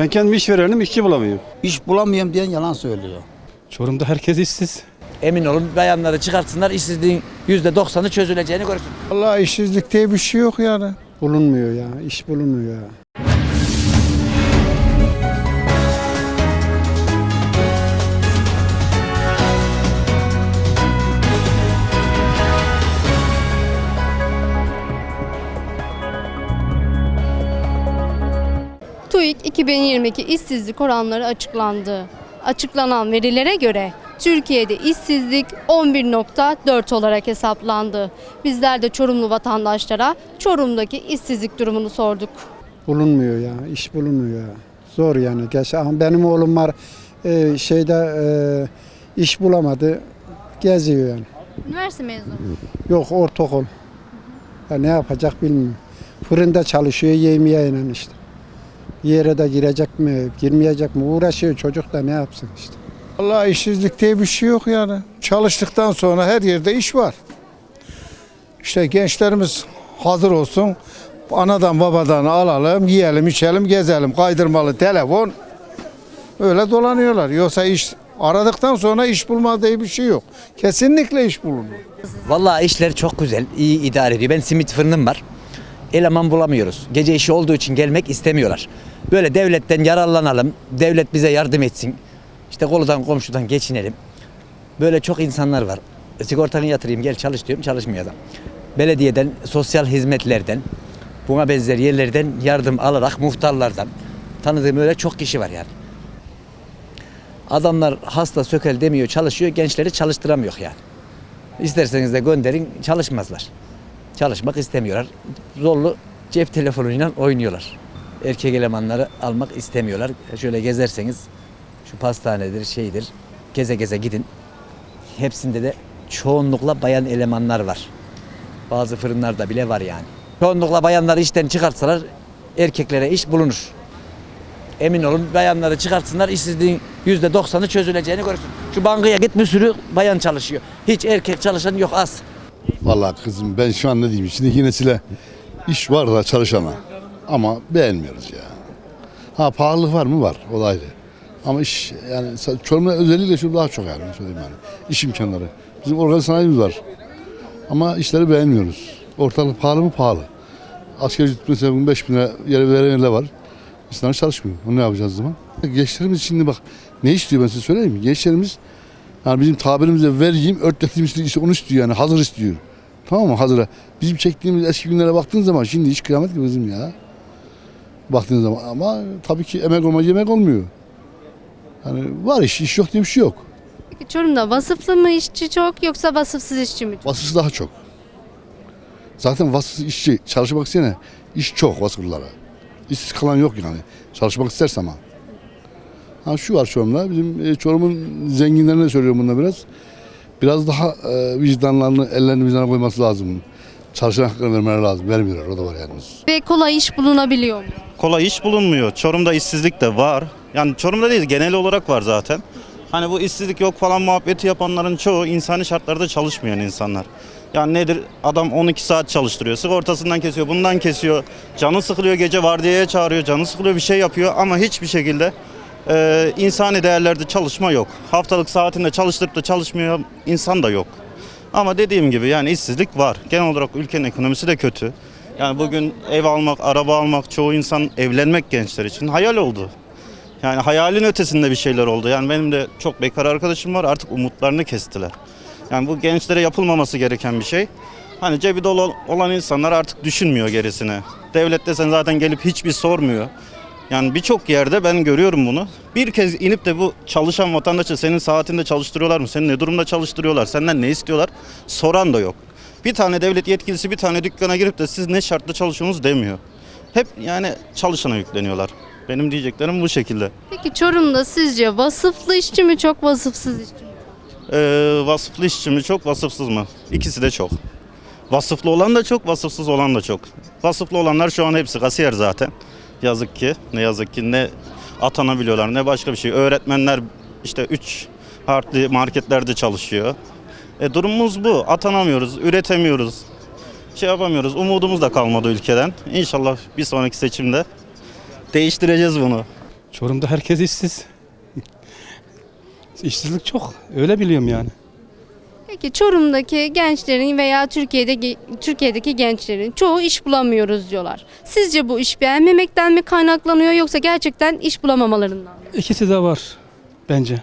Ben kendim işverenim, işçi bulamıyorum. İş bulamıyorum diyen yalan söylüyor. Çorum'da herkes işsiz. Emin olun bayanları çıkartsınlar işsizliğin %90'ı çözüleceğini görsün. Vallahi işsizlik diye bir şey yok yani. Bulunmuyor ya, iş bulunmuyor ya. TÜİK 2022 işsizlik oranları açıklandı. Açıklanan verilere göre Türkiye'de işsizlik 11.4 olarak hesaplandı. Bizler de Çorumlu vatandaşlara Çorum'daki işsizlik durumunu sorduk. Bulunmuyor ya, iş bulunmuyor ya. Zor yani. Ama benim oğlum var e, şeyde e, iş bulamadı. Geziyor yani. Üniversite mezunu. Yok ortaokul. Ya ne yapacak bilmiyorum. Fırında çalışıyor yemeğiyle işte. Yere de girecek mi, girmeyecek mi uğraşıyor çocuk da ne yapsın işte. Vallahi işsizlik diye bir şey yok yani. Çalıştıktan sonra her yerde iş var. İşte gençlerimiz hazır olsun. Anadan babadan alalım, yiyelim, içelim, gezelim. Kaydırmalı telefon. Öyle dolanıyorlar. Yoksa iş aradıktan sonra iş bulma diye bir şey yok. Kesinlikle iş bulunur. Vallahi işler çok güzel, iyi idare ediyor. Ben simit fırınım var. Eleman bulamıyoruz. Gece işi olduğu için gelmek istemiyorlar. Böyle devletten yararlanalım, devlet bize yardım etsin. İşte koludan komşudan geçinelim. Böyle çok insanlar var. Sigortanı yatırayım gel çalış diyorum çalışmıyor adam. Belediyeden, sosyal hizmetlerden, buna benzer yerlerden yardım alarak muhtarlardan tanıdığım öyle çok kişi var yani. Adamlar hasta sökel demiyor çalışıyor gençleri çalıştıramıyor yani. İsterseniz de gönderin çalışmazlar. Çalışmak istemiyorlar. Zorlu cep telefonuyla oynuyorlar. Erkek elemanları almak istemiyorlar. Şöyle gezerseniz şu pastanedir şeydir geze geze gidin. Hepsinde de çoğunlukla bayan elemanlar var. Bazı fırınlarda bile var yani. Çoğunlukla bayanları işten çıkartsalar erkeklere iş bulunur. Emin olun bayanları çıkartsınlar işsizliğin %90'ı çözüleceğini görsün. Şu bankaya git bir sürü bayan çalışıyor. Hiç erkek çalışan yok az. Vallahi kızım ben şu an ne diyeyim şimdiki nesile iş var da çalışana ama beğenmiyoruz ya. Ha pahalılık var mı var o da ayrı. Ama iş yani Çorum'da özellikle şu daha çok yani söyleyeyim yani. İş imkanları. Bizim organize sanayimiz var. Ama işleri beğenmiyoruz. Ortalık pahalı mı pahalı. Asgari ücret mesela bugün 5 bin lira yere veren yerler var. İnsanlar çalışmıyor. Onu ne yapacağız zaman? Gençlerimiz şimdi bak ne istiyor ben size söyleyeyim mi? Gençlerimiz yani bizim tabirimizle vereyim, örtlettiğimiz işte onu istiyor yani hazır istiyor. Tamam mı? Hazıra. Bizim çektiğimiz eski günlere baktığın zaman şimdi iş kıyamet gibi bizim ya. Baktığın zaman ama tabii ki emek olmayınca yemek olmuyor. Yani var iş, iş yok diye bir şey yok. Peki Çorum'da vasıflı mı işçi çok yoksa vasıfsız işçi mi çok? Vasıfsız daha çok. Zaten vasıfsız işçi çalışmak isteyene iş çok vasıflılara. İşsiz kalan yok yani. Çalışmak isterse ama. Ha şu var Çorum'da. Bizim e, Çorum'un zenginlerine söylüyorum bunu biraz. Biraz daha e, vicdanlarını ellerini vicdana koyması lazım. Çalışan hakkını vermeleri lazım. Vermiyorlar. O da var yalnız. Ve kolay iş bulunabiliyor mu? kolay iş bulunmuyor. Çorum'da işsizlik de var. Yani Çorum'da değil genel olarak var zaten. Hani bu işsizlik yok falan muhabbeti yapanların çoğu insani şartlarda çalışmayan insanlar. Yani nedir? Adam 12 saat çalıştırıyor. Sigortasından kesiyor, bundan kesiyor. Canı sıkılıyor gece vardiyaya çağırıyor. Canı sıkılıyor bir şey yapıyor ama hiçbir şekilde e, insani değerlerde çalışma yok. Haftalık saatinde çalıştırıp da çalışmıyor insan da yok. Ama dediğim gibi yani işsizlik var. Genel olarak ülkenin ekonomisi de kötü. Yani bugün ev almak, araba almak, çoğu insan evlenmek gençler için hayal oldu. Yani hayalin ötesinde bir şeyler oldu. Yani benim de çok bekar arkadaşım var artık umutlarını kestiler. Yani bu gençlere yapılmaması gereken bir şey. Hani cebi dolu olan insanlar artık düşünmüyor gerisini. Devlet desen zaten gelip hiçbir sormuyor. Yani birçok yerde ben görüyorum bunu. Bir kez inip de bu çalışan vatandaşı senin saatinde çalıştırıyorlar mı? Seni ne durumda çalıştırıyorlar? Senden ne istiyorlar? Soran da yok. Bir tane devlet yetkilisi bir tane dükkana girip de siz ne şartla çalışıyorsunuz demiyor. Hep yani çalışana yükleniyorlar. Benim diyeceklerim bu şekilde. Peki Çorum'da sizce vasıflı işçi mi çok vasıfsız işçi mi? Ee, vasıflı işçi mi çok, vasıfsız mı? İkisi de çok. Vasıflı olan da çok, vasıfsız olan da çok. Vasıflı olanlar şu an hepsi kasiyer zaten. Yazık ki, ne yazık ki ne atanabiliyorlar ne başka bir şey. Öğretmenler işte 3 harfli marketlerde çalışıyor. E, durumumuz bu. Atanamıyoruz, üretemiyoruz. Şey yapamıyoruz. Umudumuz da kalmadı ülkeden. İnşallah bir sonraki seçimde değiştireceğiz bunu. Çorum'da herkes işsiz. İşsizlik çok. Öyle biliyorum yani. Peki Çorum'daki gençlerin veya Türkiye'de Türkiye'deki gençlerin çoğu iş bulamıyoruz diyorlar. Sizce bu iş beğenmemekten mi kaynaklanıyor yoksa gerçekten iş bulamamalarından mı? İkisi de var bence.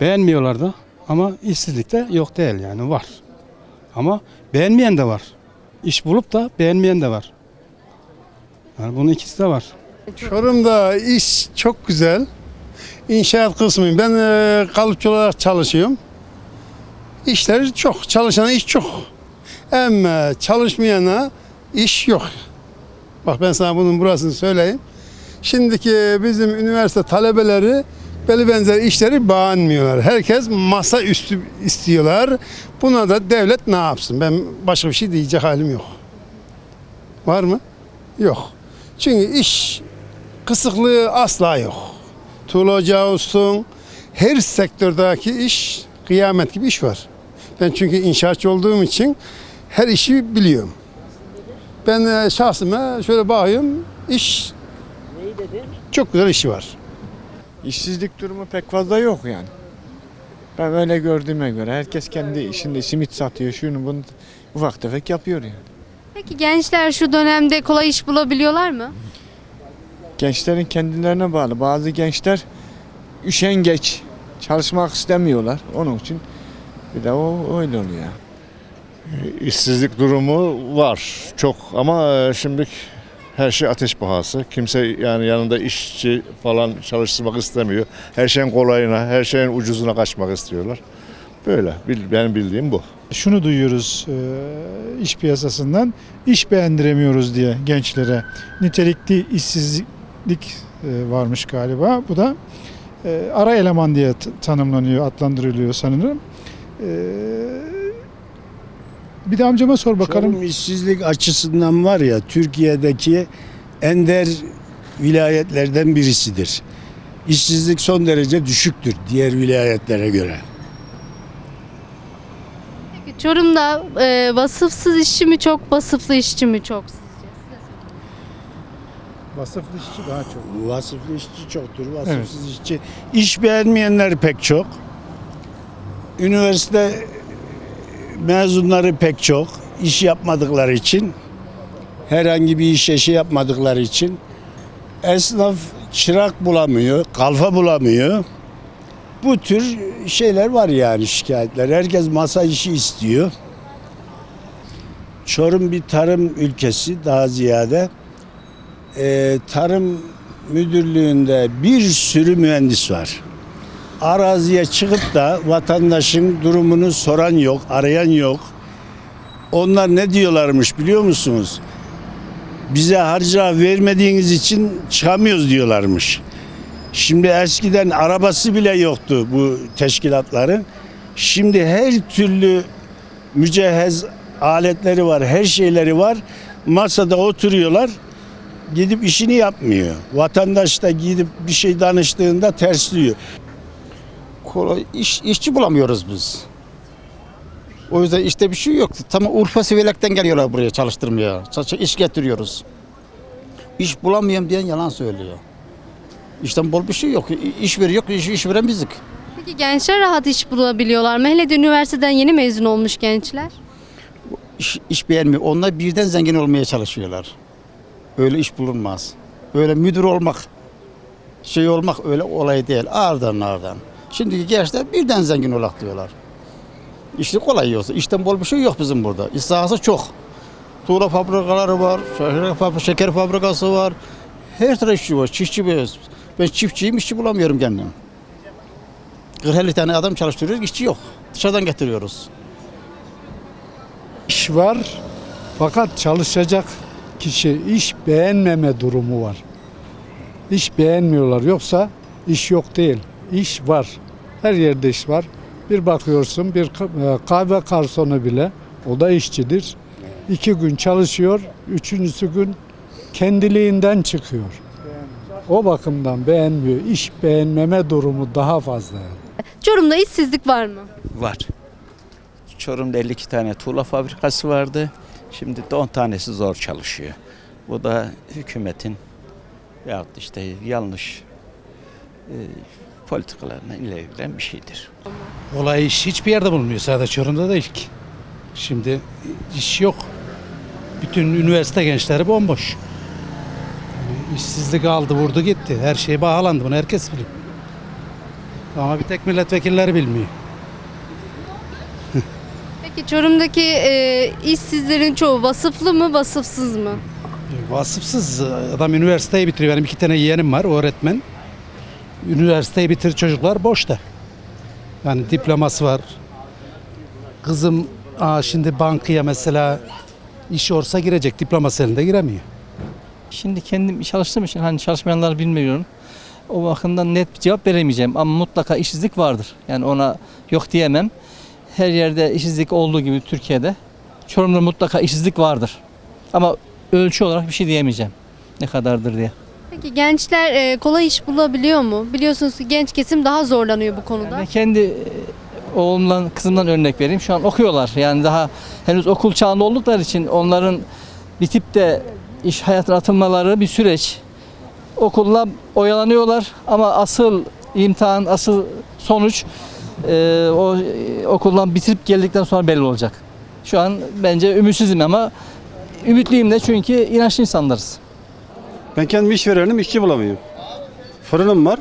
Beğenmiyorlar da ama işsizlik de yok değil yani var. Ama beğenmeyen de var. İş bulup da beğenmeyen de var. Yani bunun ikisi de var. Çorum'da iş çok güzel. İnşaat kısmı. Ben e, kalıpçı olarak çalışıyorum. İşleri çok. Çalışana iş çok. Ama çalışmayana iş yok. Bak ben sana bunun burasını söyleyeyim. Şimdiki bizim üniversite talebeleri belli benzer işleri beğenmiyorlar. Herkes masa üstü istiyorlar. Buna da devlet ne yapsın? Ben başka bir şey diyecek halim yok. Var mı? Yok. Çünkü iş kısıklığı asla yok. Tuğla olsun, her sektördeki iş kıyamet gibi iş var. Ben çünkü inşaatçı olduğum için her işi biliyorum. Ben e, şahsıma şöyle bakıyorum, iş çok güzel işi var. İşsizlik durumu pek fazla yok yani. Ben öyle gördüğüme göre herkes kendi işinde simit satıyor, şunu bunu ufak tefek yapıyor yani. Peki gençler şu dönemde kolay iş bulabiliyorlar mı? Gençlerin kendilerine bağlı. Bazı gençler üşengeç, çalışmak istemiyorlar. Onun için bir de o öyle oluyor. İşsizlik durumu var çok ama e, şimdi her şey ateş pahası. Kimse yani yanında işçi falan çalıştırmak istemiyor. Her şeyin kolayına, her şeyin ucuzuna kaçmak istiyorlar. Böyle benim bildiğim bu. şunu duyuyoruz e, iş piyasasından iş beğendiremiyoruz diye gençlere nitelikli işsizlik e, varmış galiba bu da ara eleman diye tanımlanıyor adlandırılıyor sanırım bir de amcama sor bakalım Çorum işsizlik açısından var ya Türkiye'deki ender vilayetlerden birisidir. İşsizlik son derece düşüktür diğer vilayetlere göre. Peki Çorum'da e, vasıfsız işçi mi çok, vasıflı işçi mi çok sizce? vasıflı işçi daha çok Vasıflı işçi çoktur, vasıfsız işçi. İş beğenmeyenler pek çok. Üniversite mezunları pek çok. İş yapmadıkları için, herhangi bir işe şey yapmadıkları için esnaf çırak bulamıyor, kalfa bulamıyor. Bu tür şeyler var yani şikayetler. Herkes masa işi istiyor. Çorum bir tarım ülkesi daha ziyade. Ee, tarım müdürlüğünde bir sürü mühendis var. Araziye çıkıp da vatandaşın durumunu soran yok, arayan yok. Onlar ne diyorlarmış biliyor musunuz? Bize harca vermediğiniz için çıkamıyoruz diyorlarmış. Şimdi eskiden arabası bile yoktu bu teşkilatların. Şimdi her türlü mücehhez aletleri var, her şeyleri var. Masada oturuyorlar gidip işini yapmıyor. Vatandaş da gidip bir şey danıştığında tersliyor. Kolay iş, işçi bulamıyoruz biz. O yüzden işte bir şey yok. Tam Urfa Sivelek'ten geliyorlar buraya çalıştırmaya. Çalış- iş getiriyoruz. İş bulamıyorum diyen yalan söylüyor. İşten bol bir şey yok. İş veriyor, iş, iş veren bizdik. Peki gençler rahat iş bulabiliyorlar mı? Hele de üniversiteden yeni mezun olmuş gençler. İş, iş beğenmiyor. Onlar birden zengin olmaya çalışıyorlar. Öyle iş bulunmaz. Öyle müdür olmak, şey olmak öyle olay değil. Ağırdan ağırdan. Şimdiki gençler birden zengin olak diyorlar. İşte kolay yoksa. İşten bol bir şey yok bizim burada. İş sahası çok. Tuğla fabrikaları var, şeker, fabri- şeker fabrikası var. Her taraf işçi var, çiftçi var. Ben çiftçiyim, işçi bulamıyorum kendim. 40-50 tane adam çalıştırıyoruz, işçi yok. Dışarıdan getiriyoruz. iş var fakat çalışacak kişi iş beğenmeme durumu var iş beğenmiyorlar yoksa iş yok değil iş var her yerde iş var bir bakıyorsun bir e, kahve garsonu bile o da işçidir iki gün çalışıyor üçüncüsü gün kendiliğinden çıkıyor o bakımdan beğenmiyor iş beğenmeme durumu daha fazla yani. Çorum'da işsizlik var mı? Var. Çorum'da 52 tane tuğla fabrikası vardı. Şimdi de 10 tanesi zor çalışıyor. Bu da hükümetin veyahut işte yanlış e, politikalarına ilerleyen bir şeydir. Olay iş hiçbir yerde bulunmuyor. Sadece Çorum'da değil ki. Şimdi iş yok. Bütün üniversite gençleri bomboş. Yani işsizlik aldı vurdu gitti. Her şey bağlandı bunu herkes biliyor. Ama bir tek milletvekilleri bilmiyor. Peki Çorum'daki e, işsizlerin çoğu vasıflı mı, vasıfsız mı? Vasıfsız adam üniversiteyi bitiriyor. Benim iki tane yeğenim var öğretmen. Üniversiteyi bitir çocuklar boşta. Yani diploması var. Kızım aa, şimdi bankaya mesela iş olsa girecek diploması elinde giremiyor. Şimdi kendim çalıştığım için hani çalışmayanları bilmiyorum. O bakımdan net bir cevap veremeyeceğim ama mutlaka işsizlik vardır. Yani ona yok diyemem. Her yerde işsizlik olduğu gibi Türkiye'de Çorum'da mutlaka işsizlik vardır. Ama ölçü olarak bir şey diyemeyeceğim. Ne kadardır diye. Peki gençler e, kolay iş bulabiliyor mu? Biliyorsunuz ki genç kesim daha zorlanıyor bu konuda. Ben kendi e, oğlumdan, kızımdan örnek vereyim. Şu an okuyorlar. Yani daha henüz okul çağında oldukları için onların bitip de iş hayatına atılmaları bir süreç. Okulla oyalanıyorlar ama asıl imtihan, asıl sonuç e, o okuldan bitirip geldikten sonra belli olacak. Şu an bence ümitsizim ama ümitliyim de çünkü inançlı insanlarız. Ben kendim iş verenim işçi bulamıyorum. Fırınım var.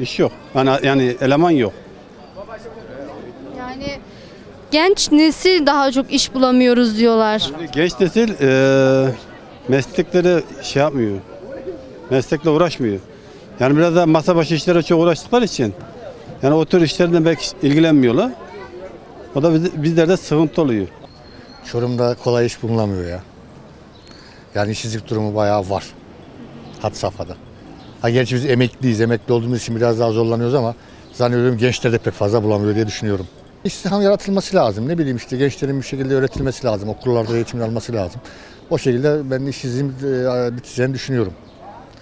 iş yok. Yani, yani eleman yok. Yani genç nesil daha çok iş bulamıyoruz diyorlar. Genç nesil eee meslekleri şey yapmıyor. Meslekle uğraşmıyor. Yani biraz da masa başı işlere çok uğraştıkları için yani o tür işlerden belki ilgilenmiyorlar. O da biz- bizlerde sıkıntı oluyor. Çorum'da kolay iş bulunamıyor ya. Yani işsizlik durumu bayağı var. Had safhada. Ha gerçi biz emekliyiz. Emekli olduğumuz için biraz daha zorlanıyoruz ama zannediyorum gençler de pek fazla bulamıyor diye düşünüyorum. İstihdam yaratılması lazım. Ne bileyim işte gençlerin bir şekilde öğretilmesi lazım. Okullarda eğitim alması lazım. O şekilde ben işsizliğin e, biteceğini düşünüyorum.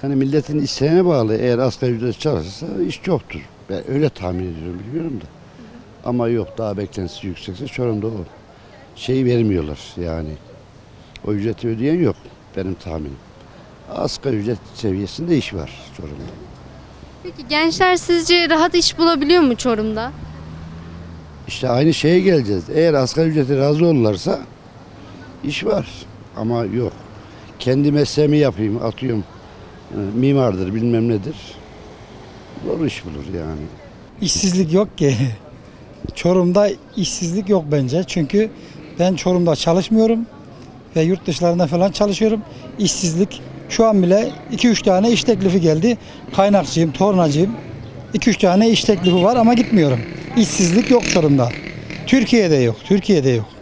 Hani milletin isteğine bağlı. Eğer asgari ücret çalışırsa iş yoktur. Ben öyle tahmin ediyorum biliyorum da. Ama yok daha beklentisi yüksekse Çorum'da o. Şeyi vermiyorlar yani. O ücreti ödeyen yok benim tahminim. Asgari ücret seviyesinde iş var Çorum'da. Peki gençler sizce rahat iş bulabiliyor mu Çorum'da? İşte aynı şeye geleceğiz. Eğer asgari ücrete razı olurlarsa iş var. Ama yok. Kendi mesleğimi yapayım atıyorum. e, Mimardır bilmem nedir. Zor iş bulur yani. İşsizlik yok ki. Çorum'da işsizlik yok bence. Çünkü ben Çorum'da çalışmıyorum ve yurt dışlarında falan çalışıyorum. İşsizlik şu an bile 2-3 tane iş teklifi geldi. Kaynakçıyım, tornacıyım. 2-3 tane iş teklifi var ama gitmiyorum. İşsizlik yok Çorum'da. Türkiye'de yok, Türkiye'de yok.